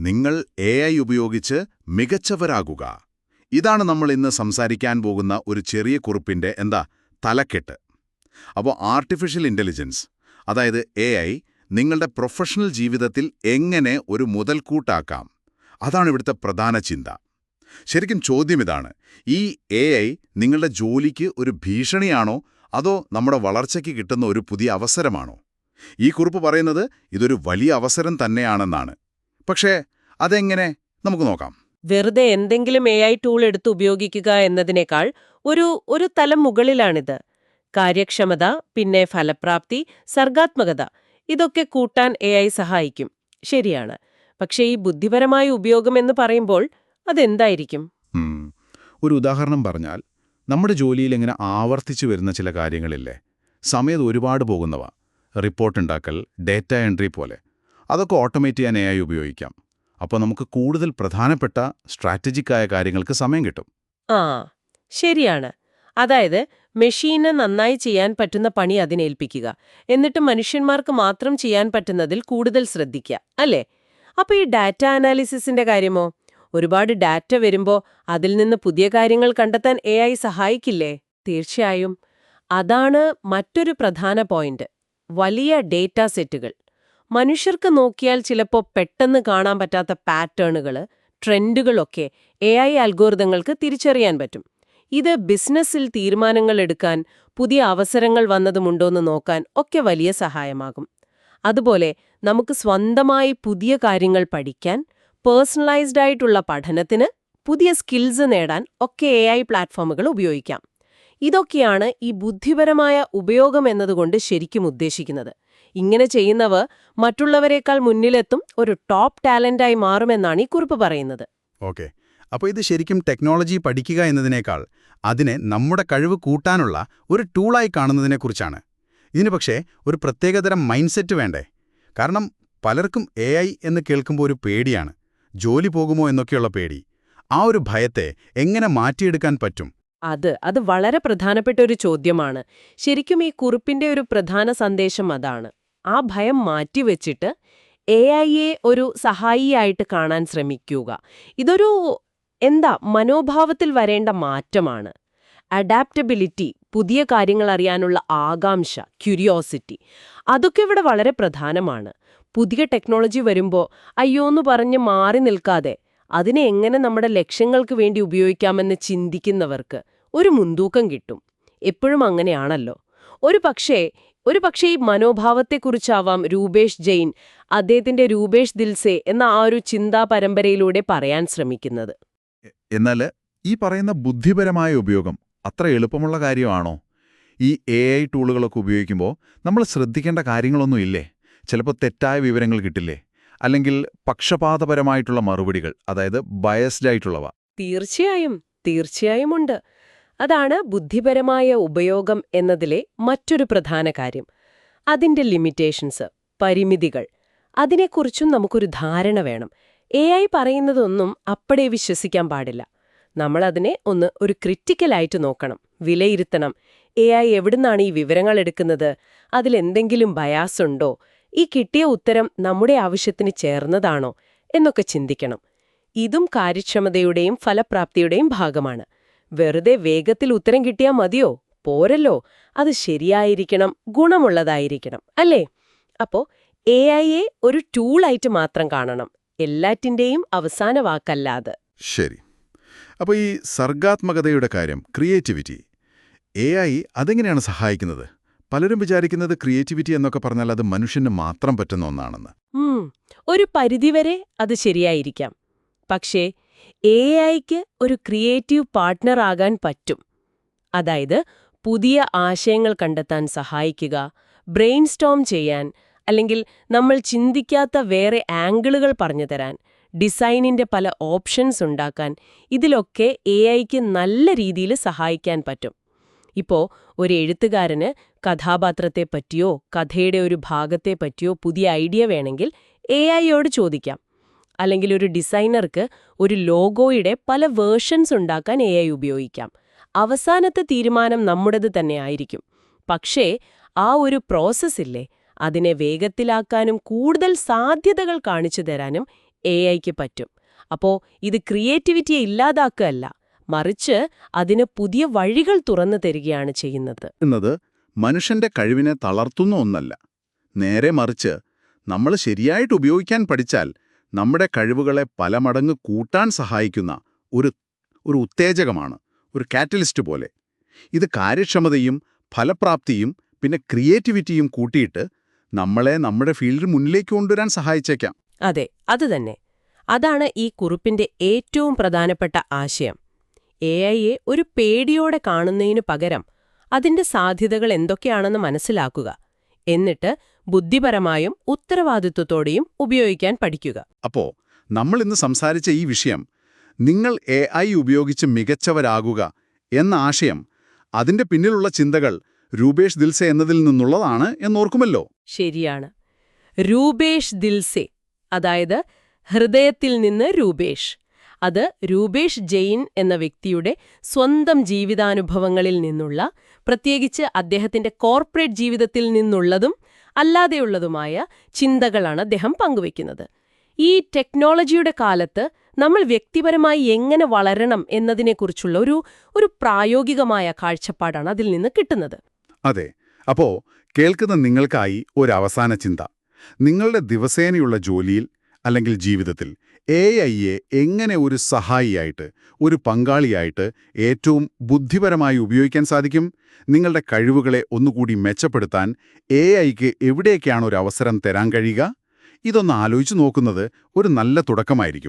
നിങ്ങൾ എ ഉപയോഗിച്ച് മികച്ചവരാകുക. ഇതാണ് നമ്മൾ ഇന്ന് സംസാരിക്കാൻ പോകുന്ന ഒരു ചെറിയ കുറിപ്പിന്റെ എന്താ തലക്കെട്ട്. അപ്പോൾ ആർട്ടിഫിഷ്യൽ ഇന്റലിജൻസ് അതായത് എ നിങ്ങളുടെ പ്രൊഫഷണൽ ജീവിതത്തിൽ എങ്ങനെ ഒരു മുതൽക്കൂട്ടാക്കാം? അതാണ് ഇവിടുത്തെ പ്രധാന ചിന്ത. ശരിക്കും ചോദ്യം ഇതാണ്. ഈ എ നിങ്ങളുടെ ജോലിക്ക് ഒരു ഭീഷണിയാണോ? അതോ നമ്മുടെ വളർച്ചയ്ക്ക് കിട്ടുന്ന ഒരു പുതിയ അവസരമാണോ? ഈ കുറിപ്പ് പറയുന്നത് ഇതൊരു വലിയ അവസരം തന്നെയാണെന്നാണ്. പക്ഷേ അതെങ്ങനെ? നമുക്ക് നോക്കാം. വെറുതെ എന്തെങ്കിലും എ ഐ ടൂൾ എടുത്ത് ഉപയോഗിക്കുക എന്നതിനേക്കാൾ ഒരു ഒരു തലം മുകളിലാണിത്. കാര്യക്ഷമത പിന്നെ ഫലപ്രാപ്തി സർഗാത്മകത ഇതൊക്കെ കൂട്ടാൻ എ ഐ സഹായിക്കും. ശരിയാണ്. പക്ഷേ ഈ ബുദ്ധിപരമായ ഉപയോഗം എന്ന് പറയുമ്പോൾ അതെന്തായിരിക്കും? ഒരു ഉദാഹരണം പറഞ്ഞാൽ നമ്മുടെ ജോലിയിൽ ഇങ്ങനെ ആവർത്തിച്ചു വരുന്ന ചില കാര്യങ്ങളില്ലേ? സമയത്ത് ഒരുപാട് പോകുന്നവ. റിപ്പോർട്ട് ഉണ്ടാക്കൽ ഡേറ്റ എൻട്രി പോലെ. അതൊക്കെ ഓട്ടോമേറ്റ് ചെയ്യാൻ എ ഐ ഉപയോഗിക്കാം. അപ്പോൾ നമുക്ക് കൂടുതൽ പ്രധാനപ്പെട്ട സ്ട്രാറ്റജിക്കായ കാര്യങ്ങൾക്ക് സമയം കിട്ടും. ആ ശരിയാണ്. അതായത് മെഷീന് നന്നായി ചെയ്യാൻ പറ്റുന്ന പണി അതിനേൽപ്പിക്കുക എന്നിട്ട് മനുഷ്യന്മാർക്ക് മാത്രം ചെയ്യാൻ പറ്റുന്നതിൽ കൂടുതൽ ശ്രദ്ധിക്കുക അല്ലേ? അപ്പൊ ഈ ഡാറ്റ അനാലിസിസിന്റെ കാര്യമോ? ഒരുപാട് ഡാറ്റ വരുമ്പോ അതിൽ നിന്ന് പുതിയ കാര്യങ്ങൾ കണ്ടെത്താൻ എ ഐ സഹായിക്കില്ലേ? തീർച്ചയായും. അതാണ് മറ്റൊരു പ്രധാന പോയിന്റ് വലിയ ഡേറ്റ സെറ്റുകൾ മനുഷ്യർക്ക് നോക്കിയാൽ ചിലപ്പോൾ പെട്ടെന്ന് കാണാൻ പറ്റാത്ത പാറ്റേണുകൾ ട്രെൻഡുകളൊക്കെ എ ഐ അൽഗോരിതങ്ങൾക്ക് തിരിച്ചറിയാൻ പറ്റും. ഇത് ബിസിനസ്സിൽ തീരുമാനങ്ങൾ എടുക്കാൻ പുതിയ അവസരങ്ങൾ വന്നതുമുണ്ടോയെന്ന് നോക്കാൻ ഒക്കെ വലിയ സഹായമാകും. അതുപോലെ നമുക്ക് സ്വന്തമായി പുതിയ കാര്യങ്ങൾ പഠിക്കാൻ പേഴ്സണലൈസ്ഡ് ആയിട്ടുള്ള പഠനത്തിന് പുതിയ സ്കിൽസ് നേടാൻ ഒക്കെ എ പ്ലാറ്റ്ഫോമുകൾ ഉപയോഗിക്കാം. ഇതൊക്കെയാണ് ഈ ബുദ്ധിപരമായ ഉപയോഗം എന്നതുകൊണ്ട് ശരിക്കും ഉദ്ദേശിക്കുന്നത്. ഇങ്ങനെ ചെയ്യുന്നവർ മറ്റുള്ളവരെക്കാൾ മുന്നിലെത്തും ഒരു ടോപ്പ് ടാലന്റായി മാറുമെന്നാണ് ഈ കുറിപ്പ് പറയുന്നത്. ഓക്കെ. അപ്പോൾ ഇത് ശരിക്കും ടെക്നോളജി പഠിക്കുക എന്നതിനേക്കാൾ അതിനെ നമ്മുടെ കഴിവ് കൂട്ടാനുള്ള ഒരു ടൂളായി കാണുന്നതിനെക്കുറിച്ചാണ്. ഇതിന് പക്ഷേ ഒരു പ്രത്യേകതരം മൈൻഡ് സെറ്റ് വേണ്ടേ? കാരണം പലർക്കും എ എന്ന് കേൾക്കുമ്പോൾ ഒരു പേടിയാണ്. ജോലി പോകുമോ എന്നൊക്കെയുള്ള പേടി. ആ ഒരു ഭയത്തെ എങ്ങനെ മാറ്റിയെടുക്കാൻ പറ്റും? അത് അത് വളരെ പ്രധാനപ്പെട്ട ഒരു ചോദ്യമാണ്. ശരിക്കും ഈ കുറിപ്പിന്റെ ഒരു പ്രധാന സന്ദേശം അതാണ്. ആ ഭയം മാറ്റിവെച്ചിട്ട് എ ഐയെ ഒരു സഹായിയായിട്ട് കാണാൻ ശ്രമിക്കുക. ഇതൊരു എന്താ മനോഭാവത്തിൽ വരേണ്ട മാറ്റമാണ്. അഡാപ്റ്റബിലിറ്റി പുതിയ കാര്യങ്ങൾ അറിയാനുള്ള ആകാംക്ഷ ക്യൂരിയോസിറ്റി അതൊക്കെ ഇവിടെ വളരെ പ്രധാനമാണ്. പുതിയ ടെക്നോളജി വരുമ്പോൾ അയ്യോന്ന് പറഞ്ഞ് മാറി നിൽക്കാതെ അതിനെ എങ്ങനെ നമ്മുടെ ലക്ഷ്യങ്ങൾക്ക് വേണ്ടി ഉപയോഗിക്കാമെന്ന് ചിന്തിക്കുന്നവർക്ക് ഒരു മുൻതൂക്കം കിട്ടും. എപ്പോഴും അങ്ങനെയാണല്ലോ. ഒരു പക്ഷേ ഒരു പക്ഷേ ഈ മനോഭാവത്തെക്കുറിച്ചാവാം രൂപേഷ് ജെയിൻ അദ്ദേഹത്തിന്റെ രൂപേഷ് ദിൽസെ എന്ന ആ ഒരു ചിന്താ പരമ്പരയിലൂടെ പറയാൻ ശ്രമിക്കുന്നത്. എന്നാൽ ഈ പറയുന്ന ബുദ്ധിപരമായ ഉപയോഗം അത്ര എളുപ്പമുള്ള കാര്യമാണോ? ഈ എ ഐ ടൂളുകളൊക്കെ ഉപയോഗിക്കുമ്പോൾ നമ്മൾ ശ്രദ്ധിക്കേണ്ട കാര്യങ്ങളൊന്നും ഇല്ലേ? ചിലപ്പോൾ തെറ്റായ വിവരങ്ങൾ കിട്ടില്ലേ? അല്ലെങ്കിൽ പക്ഷപാതപരമായിട്ടുള്ള മറുപടികൾ അതായത് ബയസ്ഡ് ആയിട്ടുള്ളവ. തീർച്ചയായും തീർച്ചയായും ഉണ്ട്. അതാണ് ബുദ്ധിപരമായ ഉപയോഗം എന്നതിലെ മറ്റൊരു പ്രധാന കാര്യം. അതിന്റെ ലിമിറ്റേഷൻസ് പരിമിതികൾ അതിനെക്കുറിച്ചും നമുക്കൊരു ധാരണ വേണം. എ ഐ പറയുന്നതൊന്നും അപ്പടെ വിശ്വസിക്കാൻ പാടില്ല. നമ്മൾ അതിനെ ഒന്ന് ഒരു ക്രിറ്റിക്കലായിട്ട് നോക്കണം വിലയിരുത്തണം. എ ഐ എവിടുന്നാണ് ഈ വിവരങ്ങൾ എടുക്കുന്നത്? അതിലെന്തെങ്കിലും ബയാസ് ഉണ്ടോ? ഈ കിട്ടിയ ഉത്തരം നമ്മുടെ ആവശ്യത്തിന് ചേർന്നതാണോ? എന്നൊക്കെ ചിന്തിക്കണം. ഇതും കാര്യക്ഷമതയുടെയും ഫലപ്രാപ്തിയുടെയും ഭാഗമാണ്. വെറുതെ വേഗത്തിൽ ഉത്തരം കിട്ടിയാൽ മതിയോ? പോരല്ലോ. അത് ശരിയായിരിക്കണം ഗുണമുള്ളതായിരിക്കണം അല്ലേ? അപ്പോ എ ഐയെ ഒരു ടൂളായിട്ട് മാത്രം കാണണം എല്ലാറ്റിന്റെയും അവസാന വാക്കല്ലാതെ. ശരി. അപ്പോൾ ഈ സർഗാത്മകതയുടെ കാര്യം ക്രിയേറ്റിവിറ്റി എ ഐ അതെങ്ങനെയാണ് സഹായിക്കുന്നത്? പലരും വിചാരിക്കുന്നത് ക്രിയേറ്റിവിറ്റി എന്നൊക്കെ പറഞ്ഞാൽ അത് മനുഷ്യന് മാത്രം പറ്റുന്ന ഒന്നാണെന്ന്. ഒരു പരിധിവരെ അത് ശരിയായിരിക്കാം. പക്ഷേ എ ഐക്ക് ഒരു ക്രിയേറ്റീവ് പാർട്ട്ണർ ആകാൻ പറ്റും. അതായത് പുതിയ ആശയങ്ങൾ കണ്ടെത്താൻ സഹായിക്കുക ബ്രെയിൻ സ്റ്റോം ചെയ്യാൻ അല്ലെങ്കിൽ നമ്മൾ ചിന്തിക്കാത്ത വേറെ ആംഗിളുകൾ പറഞ്ഞു തരാൻ ഡിസൈനിന്റെ പല ഓപ്ഷൻസ് ഉണ്ടാക്കാൻ ഇതിലൊക്കെ എ ഐക്ക് നല്ല രീതിയിൽ സഹായിക്കാൻ പറ്റും. ഇപ്പോ ഒരു എഴുത്തുകാരന് കഥാപാത്രത്തെ പറ്റിയോ കഥയുടെ ഒരു ഭാഗത്തെ പറ്റിയോ പുതിയ ഐഡിയ വേണമെങ്കിൽ എ ഐയോട് ചോദിക്കാം. അല്ലെങ്കിൽ ഒരു ഡിസൈനർക്ക് ഒരു ലോഗോയുടെ പല വേർഷൻസ് ഉണ്ടാക്കാൻ എ ഉപയോഗിക്കാം. അവസാനത്തെ തീരുമാനം നമ്മുടേത് തന്നെ ആയിരിക്കും. പക്ഷേ ആ ഒരു പ്രോസസ്സില്ലേ അതിനെ വേഗത്തിലാക്കാനും കൂടുതൽ സാധ്യതകൾ കാണിച്ചു തരാനും എ ഐക്ക് പറ്റും. അപ്പോൾ ഇത് ക്രിയേറ്റിവിറ്റിയെ ഇല്ലാതാക്കുകയല്ല മറിച്ച് അതിന് പുതിയ വഴികൾ തുറന്നു തരികയാണ് ചെയ്യുന്നത്. എന്നത് മനുഷ്യന്റെ കഴിവിനെ തളർത്തുന്ന ഒന്നല്ല. നേരെ മറിച്ച് നമ്മൾ ശരിയായിട്ട് ഉപയോഗിക്കാൻ പഠിച്ചാൽ നമ്മുടെ കഴിവുകളെ പല മടങ്ങ് കൂട്ടാൻ സഹായിക്കുന്ന ഒരു ഒരു ഉത്തേജകമാണ് ഒരു കാറ്റലിസ്റ്റ് പോലെ. ഇത് കാര്യക്ഷമതയും ഫലപ്രാപ്തിയും പിന്നെ ക്രിയേറ്റിവിറ്റിയും കൂട്ടിയിട്ട് നമ്മളെ നമ്മുടെ ഫീൽഡിൽ മുന്നിലേക്ക് കൊണ്ടുവരാൻ സഹായിച്ചേക്കാം. അതെ അത് തന്നെ. അതാണ് ഈ കുറിപ്പിന്റെ ഏറ്റവും പ്രധാനപ്പെട്ട ആശയം. എ ഐയെ ഒരു പേടിയോടെ കാണുന്നതിനു പകരം അതിന്റെ സാധ്യതകൾ എന്തൊക്കെയാണെന്ന് മനസ്സിലാക്കുക. എന്നിട്ട് ബുദ്ധിപരമായും ഉത്തരവാദിത്വത്തോടെയും ഉപയോഗിക്കാൻ പഠിക്കുക. അപ്പോ നമ്മൾ ഇന്ന് സംസാരിച്ച ഈ വിഷയം നിങ്ങൾ എ ഉപയോഗിച്ച് മികച്ചവരാകുക എന്ന ആശയം അതിന്റെ പിന്നിലുള്ള ചിന്തകൾ രൂപേഷ് ദിൽസെ എന്നതിൽ നിന്നുള്ളതാണ് എന്നോർക്കുമല്ലോ. ശരിയാണ്. രൂപേഷ് ദിൽസെ അതായത് ഹൃദയത്തിൽ നിന്ന് രൂപേഷ്. അത് രൂപേഷ് ജെയിൻ എന്ന വ്യക്തിയുടെ സ്വന്തം ജീവിതാനുഭവങ്ങളിൽ നിന്നുള്ള പ്രത്യേകിച്ച് അദ്ദേഹത്തിന്റെ കോർപ്പറേറ്റ് ജീവിതത്തിൽ നിന്നുള്ളതും അല്ലാതെയുള്ളതുമായ ചിന്തകളാണ് അദ്ദേഹം പങ്കുവയ്ക്കുന്നത്. ഈ ടെക്നോളജിയുടെ കാലത്ത് നമ്മൾ വ്യക്തിപരമായി എങ്ങനെ വളരണം എന്നതിനെക്കുറിച്ചുള്ള ഒരു ഒരു പ്രായോഗികമായ കാഴ്ചപ്പാടാണ് അതിൽ നിന്ന് കിട്ടുന്നത്. അതെ. അപ്പോ കേൾക്കുന്ന നിങ്ങൾക്കായി ഒരു അവസാന ചിന്ത. നിങ്ങളുടെ ദിവസേനയുള്ള ജോലിയിൽ അല്ലെങ്കിൽ ജീവിതത്തിൽ എ ഐയെ എങ്ങനെ ഒരു സഹായിയായിട്ട് ഒരു പങ്കാളിയായിട്ട് ഏറ്റവും ബുദ്ധിപരമായി ഉപയോഗിക്കാൻ സാധിക്കും? നിങ്ങളുടെ കഴിവുകളെ ഒന്നുകൂടി മെച്ചപ്പെടുത്താൻ എ ഐക്ക് എവിടെയൊക്കെയാണ് ഒരു അവസരം തരാൻ കഴിയുക? ഇതൊന്ന് ആലോചിച്ച് നോക്കുന്നത് ഒരു നല്ല തുടക്കമായിരിക്കും.